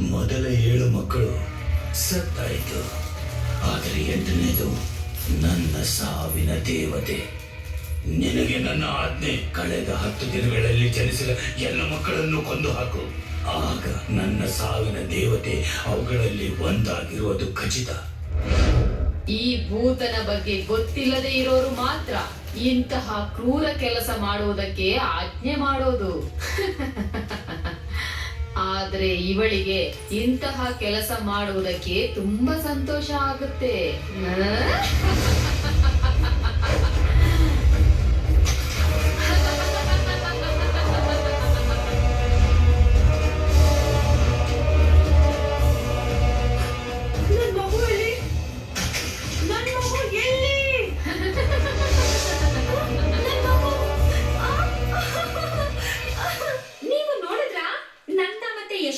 ಮೊದಲ ಏಳು ಮಕ್ಕಳು, ಸತ್ತಾಯಿತು. ಆದರೆ ಎಂಟನೇದು, ನನ್ನ ಸಾವಿನ ದೇವತೆ. ನಿನಗೆ ನನ್ನ ಆಜ್ಞೆ ಕಳೆದ ಹತ್ತು ದಿನಗಳಲ್ಲಿ ಜನಿಸಿದ ಎಲ್ಲ ಮಕ್ಕಳನ್ನು ಕೊಂದು ಹಾಕು. ಆಗ ನನ್ನ ಸಾವಿನ ದೇವತೆ ಅವುಗಳಲ್ಲಿ ಒಂದಾಗಿರುವುದು ಖಚಿತ. ಈ ಭೂತನ ಬಗ್ಗೆ ಗೊತ್ತಿಲ್ಲದೆ ಇರೋರು ಮಾತ್ರ ಇಂತಹ ಕ್ರೂರ ಕೆಲಸ ಮಾಡುವುದಕ್ಕೆ ಆಜ್ಞೆ ಮಾಡೋದು. ಆದ್ರೆ ಇವಳಿಗೆ ಇಂತಹ ಕೆಲಸ ಮಾಡುವುದಕ್ಕೆ ತುಂಬಾ ಸಂತೋಷ ಆಗುತ್ತೆ.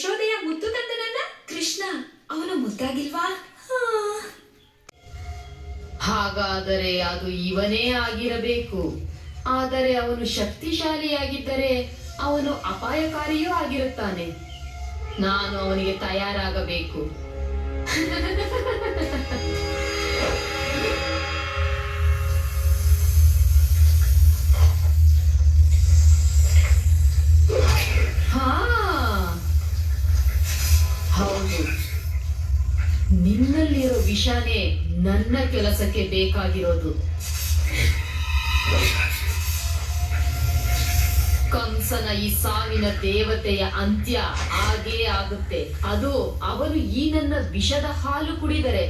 ಯಶೋದೆಯ ಮುದ್ದು ಕಂದನನ್ನ ಕೃಷ್ಣ ಅವನು ಮುದ್ದಾಗಿಲ್ವಾ. ಹಾಗಾದರೆ ಅದು ಇವನೇ ಆಗಿರಬೇಕು. ಆದರೆ ಅವನು ಶಕ್ತಿಶಾಲಿಯಾಗಿದ್ದರೆ ಅವನು ಅಪಾಯಕಾರಿಯೂ ಆಗಿರುತ್ತಾನೆ. ನಾನು ಅವನಿಗೆ ತಯಾರಾಗಬೇಕು. ವಿಷಾನೇ ನನ್ನ ಕೆಲಸಕ್ಕೆ ಬೇಕಾಗಿರೋದು. ಕಂಸನ ಈ ಸಾವಿನ ದೇವತೆಯ ಅಂತ್ಯ ಆಗೇ ಆಗುತ್ತೆ. ಅದು ಅವನು ಈ ನನ್ನ ವಿಷದ ಹಾಲು ಕುಡಿದರೆ.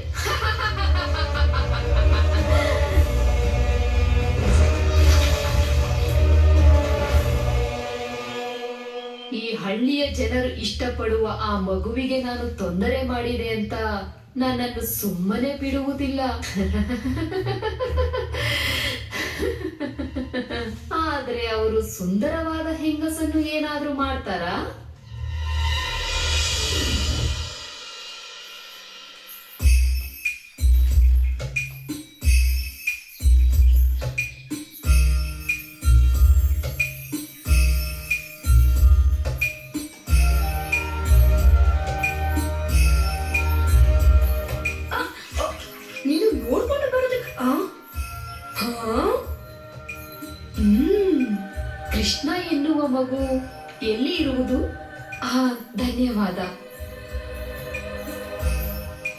ಈ ಹಳ್ಳಿಯ ಜನರು ಇಷ್ಟಪಡುವ ಆ ಮಗುವಿಗೆ ನಾನು ತೊಂದರೆ ಮಾಡಿದೆ ಅಂತ ನನ್ನನ್ನು ಸುಮ್ಮನೆ ಬಿಡುವುದಿಲ್ಲ. ಆದ್ರೆ ಅವರು ಸುಂದರವಾದ ಹೆಂಗಸನ್ನು ಏನಾದ್ರೂ ಮಾಡ್ತಾರಾ? ನೀನು ನೋಡ್ಕೊಂಡು ಬರೋದಕ್ಕೆ? ಹ್ಮ್. ಕೃಷ್ಣ ಎನ್ನುವ ಮಗು ಎಲ್ಲಿ ಇರುವುದು? ಆ ಧನ್ಯವಾದ.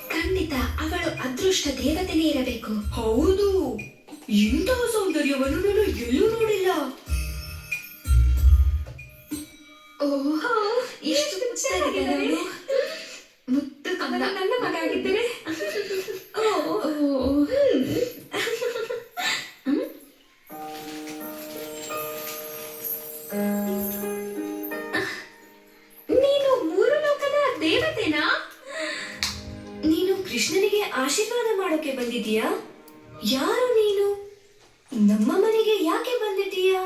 ಖಂಡಿತ ಅವಳು ಅದೃಷ್ಟ ದೇವತೆನೇ ಇರಬೇಕು. ಹೌದು. ಇಂತಹ ಸೌಂದರ್ಯವನ್ನು ನಾನು ಎಲ್ಲೂ ನೋಡಿಲ್ಲ. ಓಹೋ ಎಷ್ಟು ಮುದ್ದಾಗಿದ್ದಾನೆ ಅವನು. ನನ್ನ ಮಗ ಆಗಿದ್ದರೆ? ನೀನು ಮೂರು ಲೋಕದ ದೇವತೆನಾ? ನೀನು ಕೃಷ್ಣನಿಗೆ ಆಶೀರ್ವಾದ ಮಾಡೋಕೆ ಬಂದಿದೀಯಾ ಯಾರು ನೀನು? ನಮ್ಮ ಮನೆಗೆ ಯಾಕೆ ಬಂದಿದ್ದೀಯಾ?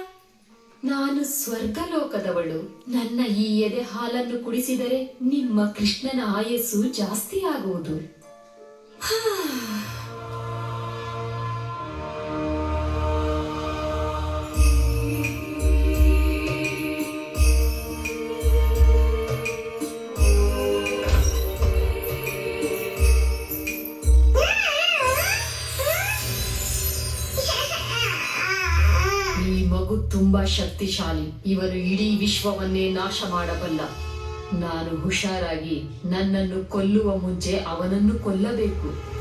ನಾನು ಸ್ವರ್ಗಲೋಕದವಳು. ನನ್ನ ಈ ಎದೆ ಹಾಲನ್ನು ಕುಡಿಸಿದರೆ ನಿಮ್ಮ ಕೃಷ್ಣನ ಆಯಸ್ಸು ಜಾಸ್ತಿ ಆಗುವುದು. ಶಕ್ತಿಶಾಲಿ. ಇವನು ಇಡೀ ವಿಶ್ವವನ್ನೇ ನಾಶ ಮಾಡಬಲ್ಲ. ನಾನು ಹುಷಾರಾಗಿ ನನ್ನನ್ನು ಕೊಲ್ಲುವ ಮುಂಚೆ ಅವನನ್ನು ಕೊಲ್ಲಬೇಕು.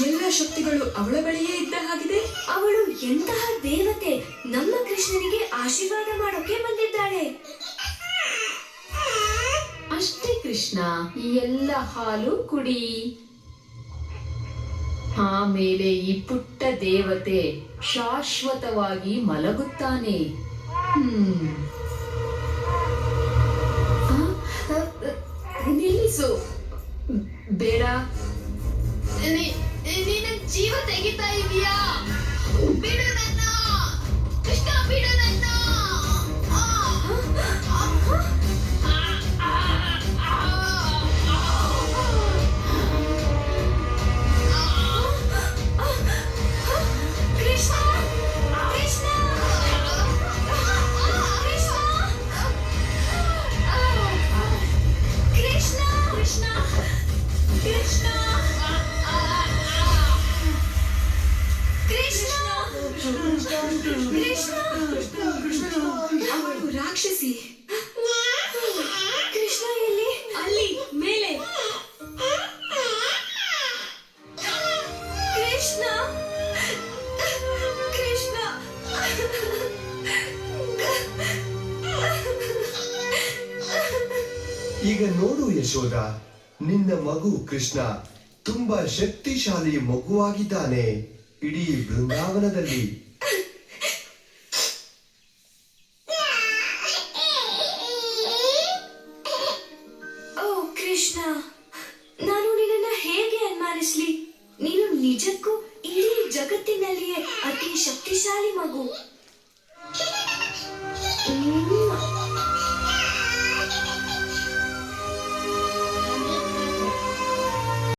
ಎಲ್ಲ ಶಕ್ತಿಗಳು ಅವಳ ಬಳಿಯೇ ಇದ್ದ ಹಾಗಿದೆ. ಅವಳು ಎಂತಹ ದೇವತೆ ನಮ್ಮ ಕೃಷ್ಣನಿಗೆ ಆಶೀರ್ವಾದ ಮಾಡೋಕೆ ಬಂದಿದ್ದಾಳೆ. ಅಷ್ಟೇ ಕೃಷ್ಣ, ಈ ಎಲ್ಲ ಹಾಲು ಕುಡಿ. ಆಮೇಲೆ ಈ ಪುಟ್ಟ ದೇವತೆ ಶಾಶ್ವತವಾಗಿ ಮಲಗುತ್ತಾನೆ. ಹ್ಮ್. ನಿಲ್ಲಿಸು. ರಾಕ್ಷಸಿ. ಕೃಷ್ಣ ಎಲ್ಲಿ? ಅಲ್ಲಿ ಮೇಲೆ. ಕೃಷ್ಣ. ಕೃಷ್ಣ. ಈಗ ನೋಡು ಯಶೋದ ನಿನ್ನ ಮಗು ಕೃಷ್ಣ ತುಂಬಾ ಶಕ್ತಿಶಾಲಿ ಮಗುವಾಗಿದ್ದಾನೆ. ಇಡೀ ಬೃಂದಾವನದಲ್ಲಿ ಜಗತ್ತಿನಲ್ಲಿಯೇ ಅತಿ ಶಕ್ತಿಶಾಲಿ ಮಗು.